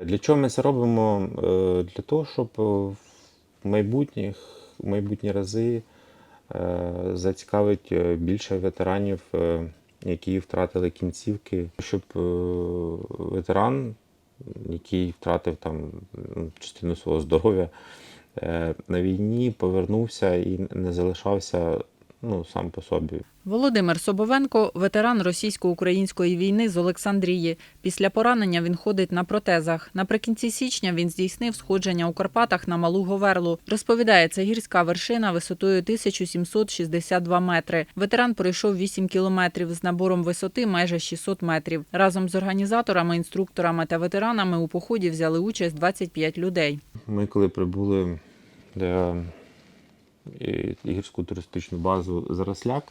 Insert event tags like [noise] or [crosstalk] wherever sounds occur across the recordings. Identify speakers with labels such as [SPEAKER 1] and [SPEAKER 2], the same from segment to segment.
[SPEAKER 1] Для чого ми це робимо? Е, Для того, щоб е, в майбутніх, в майбутні рази е, зацікавити е, більше ветеранів, які втратили кінцівки, щоб ветеран, який втратив там ну, частину свого здоров'я на війні, повернувся і не залишався ну, сам по собі.
[SPEAKER 2] Володимир Собовенко ветеран російсько-української війни з Олександрії. Після поранення він ходить на протезах. Наприкінці січня він здійснив сходження у Карпатах на Малу Говерлу. Розповідає, це гірська вершина висотою 1762 метри. Ветеран пройшов 8 кілометрів з набором висоти майже 600 метрів. Разом з організаторами, інструкторами та ветеранами у поході взяли участь 25 людей.
[SPEAKER 1] Ми коли прибули до і- туристичну базу Заросляк,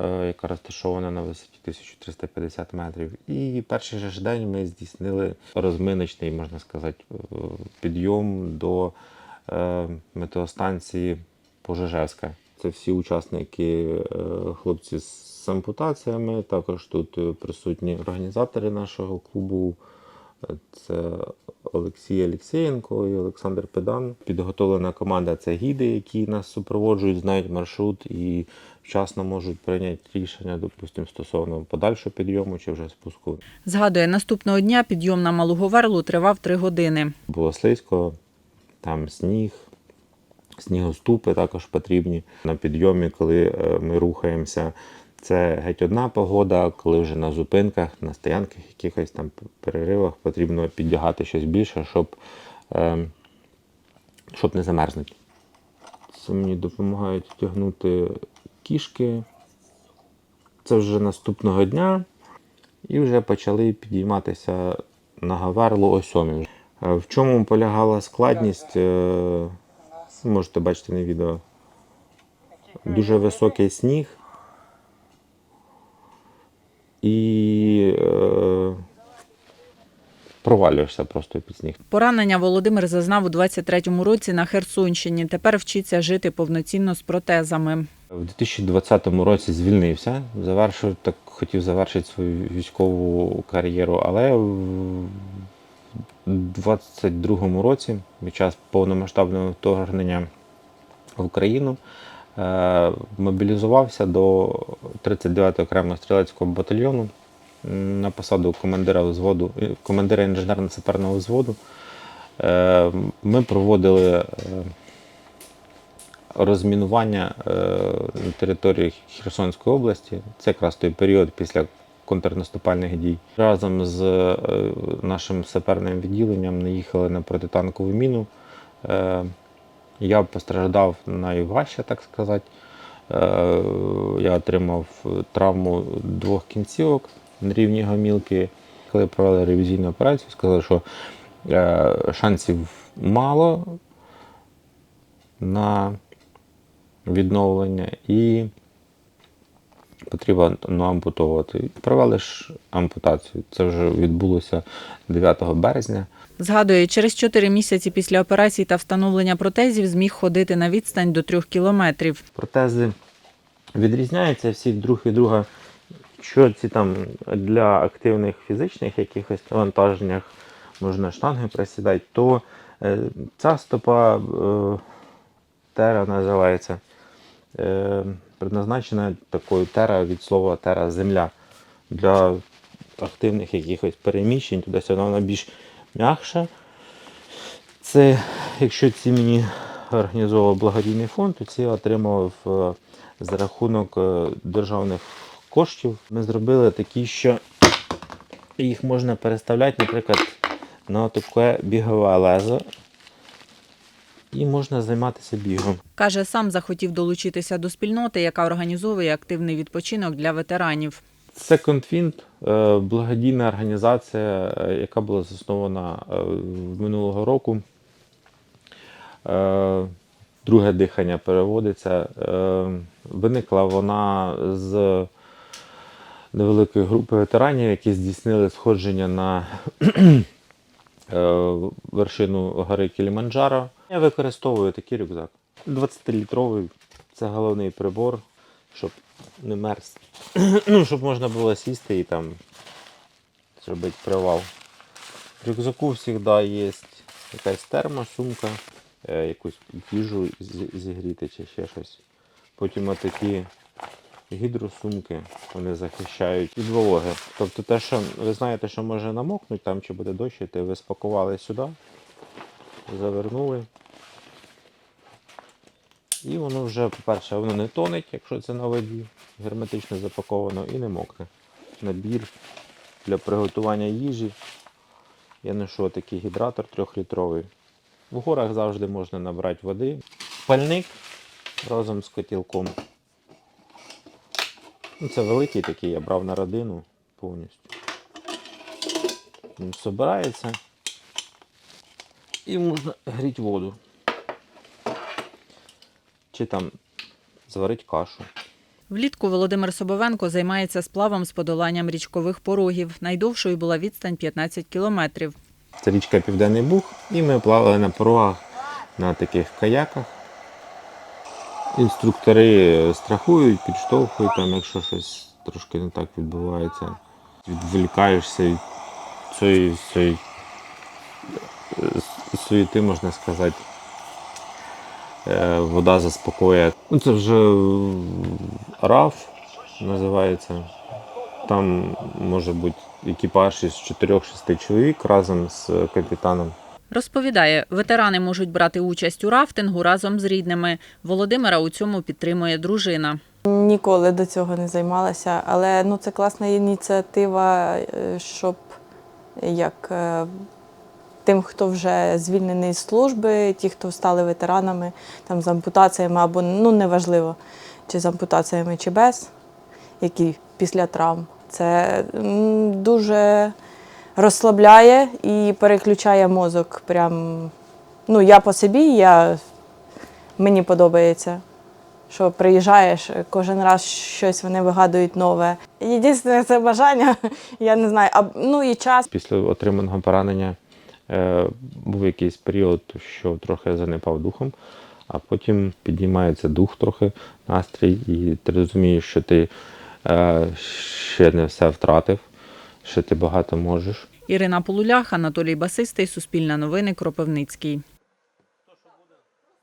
[SPEAKER 1] е, яка розташована на висоті 1350 метрів. І перший же ж день ми здійснили розминочний, можна сказати, е, підйом до е, метеостанції Пожежевська. Це всі учасники, хлопці з ампутаціями. Також тут присутні організатори нашого клубу. Це Олексій Олексєєнко і Олександр Педан. Підготовлена команда це гіди, які нас супроводжують, знають маршрут і вчасно можуть прийняти рішення, допустимо, стосовно подальшого підйому чи вже спуску.
[SPEAKER 2] Згадує, наступного дня підйом на Малу Говерлу тривав три години.
[SPEAKER 1] Було слизько, там сніг, снігоступи також потрібні на підйомі, коли е, ми рухаємося. Це геть одна погода, коли вже на зупинках, на стоянках, якихось там переривах потрібно піддягати щось більше, щоб, е, щоб не замерзнути. Це мені допомагають тягнути кішки. Це вже наступного дня. І вже почали підійматися на Гаверлу о сьомій. Е, В чому полягала складність? е, Можете бачити на відео. Дуже високий сніг. І е, провалюєшся просто під сніг.
[SPEAKER 2] Поранення Володимир зазнав у 23-му році на Херсонщині. Тепер вчиться жити повноцінно з протезами.
[SPEAKER 1] У 2020 році звільнився, завершив, так хотів завершити свою військову кар'єру, але в 2022 році, під час повномасштабного вторгнення в Україну, е, мобілізувався до 39-го окремого стрілецького батальйону на посаду командира взводу, е, командира інженерно-саперного взводу. Е, Ми проводили е, розмінування на території Херсонської області. Це якраз той період після контрнаступальних дій. Разом з нашим саперним відділенням наїхали на протитанкову міну. Я постраждав найважче, так сказати. Я отримав травму двох кінцівок рівні гомілки. Коли провели ревізійну операцію, сказали, що е, шансів мало на відновлення і потрібно ну, ампутовувати. Провели ж ампутацію. Це вже відбулося 9 березня.
[SPEAKER 2] Згадує, через 4 місяці після операції та встановлення протезів зміг ходити на відстань до 3 кілометрів.
[SPEAKER 1] Протези відрізняються всі друг від друга. Що ці там для активних фізичних якихось навантаженнях можна штанги присідати, то е, ця стопа е, тера називається. Е, предназначена такою тера від слова тера земля. Для активних якихось переміщень, туди-сюди вона більш м'якша. Це, якщо ці мені організовував благодійний фонд, то ці я отримав за рахунок державних коштів. Ми зробили такі, що їх можна переставляти, наприклад, на таке бігове лезо. І можна займатися бігом.
[SPEAKER 2] Каже, сам захотів долучитися до спільноти, яка організовує активний відпочинок для ветеранів.
[SPEAKER 1] Second Wind е, благодійна організація, е, яка була заснована е, минулого року. Друге дихання переводиться. Виникла вона з невеликої групи ветеранів, які здійснили сходження на [clears throat] е, вершину гори Кіліманджаро. Я використовую такий рюкзак. 20-літровий це головний прибор, щоб не мерз. [clears throat] ну, щоб можна було сісти і там зробити привал. В рюкзаку завжди є якась термосумка, е, якусь їжу зігріти чи ще щось. Потім отакі гідросумки, вони захищають від вологи. Тобто те, що ви знаєте, що може намокнути там чи буде дощ, іти, ви спакували сюди, завернули. І воно вже, по-перше, воно не тонеть, якщо це на воді, герметично запаковано і не мокне. Набір для приготування їжі. Я ношу такий гідратор трьохлітровий. В горах завжди можна набрати води. Пальник разом з котілком. Ну, це великий такий, я брав на родину повністю. Він Собирається. І можна гріти воду. Чи там зварити кашу.
[SPEAKER 2] Влітку Володимир Собовенко займається сплавом з подоланням річкових порогів. Найдовшою була відстань 15 кілометрів.
[SPEAKER 1] Це річка Південний Буг, і ми плавали на порогах на таких каяках. Інструктори страхують, підштовхують, там, якщо щось трошки не так відбувається. Відволікаєшся від цієї, цієї е, суєти, можна сказати. Е, Вода заспокоює. Ну, це вже е, раф називається. Там може бути екіпаж із 4-6 чоловік разом з капітаном.
[SPEAKER 2] Розповідає, ветерани можуть брати участь у рафтингу разом з рідними. Володимира у цьому підтримує дружина.
[SPEAKER 3] Ніколи до цього не займалася, але ну, це класна ініціатива, е, щоб як е, тим, хто вже звільнений з служби, ті, хто стали ветеранами там, з ампутаціями або ну, неважливо, чи з ампутаціями, чи без, які після травм. Це дуже розслабляє і переключає мозок. Прям, ну, я по собі, я, мені подобається що приїжджаєш, кожен раз щось вони вигадують нове. Єдине це бажання, [laughs] я не знаю, а ну і час.
[SPEAKER 1] Після отриманого поранення е, був якийсь період, що трохи занепав духом, а потім піднімається дух трохи, настрій, і ти розумієш, що ти е, ще не все втратив, що ти багато можеш.
[SPEAKER 2] Ірина Полулях, Анатолій Басистий, Суспільне новини, Кропивницький.